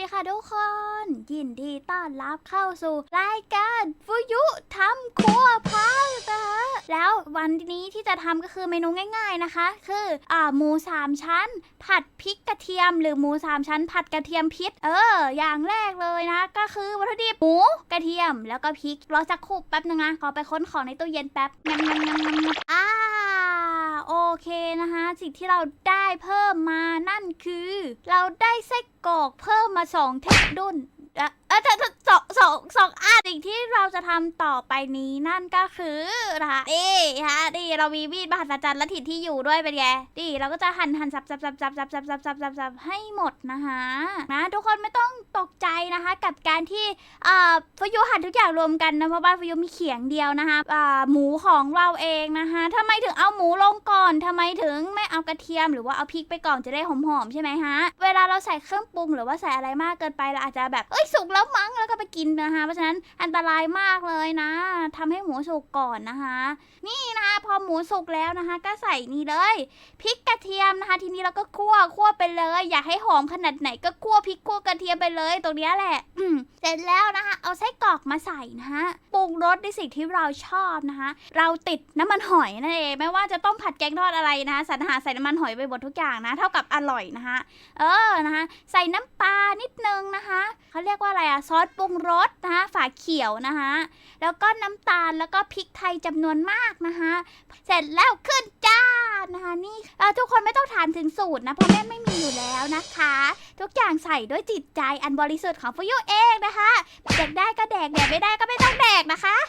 ดีค่ะทุกคน ยินดีต้อนรับเข้าสู่รายการฟุยุทำครัวพังนะคะแล้ววันนี้ที่จะทำก็คือเมนูง่าย ๆนะคะ คืออ่าหมูสามชั้น ผัดพริกกระเทียม หรือหมูสามชั้น ผัดกระเทียมพริกเออ อย่างแรกเลยนะ ก็คือวัตถุดิบหมูกระเทียม แล้วก็พริกรอสักครู่แป๊บนึงนะขอไปค้นของในตู้เย็นแป๊บงั้นงั้นงั้นงั้นงั้นอ่าโอเคนะคะ สิ่งที่เราได้เพิ่มมานั่นคือ เราได้ไส้กรอกเพิ่มมาสองเทปดุนเอ่อเออสองสองสองสองอันสิ่งที่เราจะทำต่อไปนี้นั่นก็คือนะคะนี่ฮะนี่เรามีมีดมหัศจรรย์และถิ่นที่อยู่ด้วยเป็นไงนี่เราก็จะหั่นหั่นสับสับสับสับสับสับสับสับสับสับให้หมดนะคะนะทุกคนไม่ต้อง นะคะ กับการที่ฟยุหั่นทุกอย่างรวมกันนะเพราะบ้านฟยุมีเขียงเดียวนะคะหมูของเราเองนะคะทำไมถึงเอาหมูลงก่อนทำไมถึงไม่เอากระเทียมหรือว่าเอาพริกไปก่อนจะได้หอมๆใช่ไหมฮะเวลาเราใส่เครื่องปรุงหรือว่าใส่อะไรมากเกินไปเราอาจจะแบบเอ้ยสุกแล้วมั้งแล้วก็ กินนะคะ เพราะฉะนั้นอันตรายมากเลยนะทำให้หมูสุกก่อนนะคะ นี่นะคะพอหมูสุกแล้วนะคะ ก็ใส่นี่เลยพริกกระเทียมนะคะ ทีนี้เราก็คั่วคั่วไปเลย อยากให้หอมขนาดไหนก็คั่วพริกคั่วกระเทียมไปเลย ตรงนี้แหละอืมเสร็จแล้วนะคะ เอาไส้กรอกมาใส่นะคะปรุงรสในสิ่งที่เราชอบนะคะ เราติดน้ำมันหอยนั่นเองไม่ว่าจะต้มผัดแกงทอดอะไรนะคะสรรหาใส่น้ำมันหอยไปหมดทุกอย่างนะ เท่ากับอร่อยนะคะเออนะคะ ใส่น้ำปลานิดนึงนะคะเขาเรียกว่าอะไรอะซอสปรุงรสนะคะฝาเขียวนะคะแล้วก็น้ำตาลแล้วก็พริกไทยจำนวนมากนะคะเสร็จแล้วขึ้นจ้านนะคะนี่ทุกคนไม่ต้องถามถึงสูตรนะเพราะแม่ไม่มีอยู่แล้วนะคะ ทุกอย่างใส่ด้วยจิตใจอันบริสุทธิ์ของฟูยุเองนะคะแดกได้ก็แดกแดกไม่ได้ก็ไม่ต้องแดกนะคะ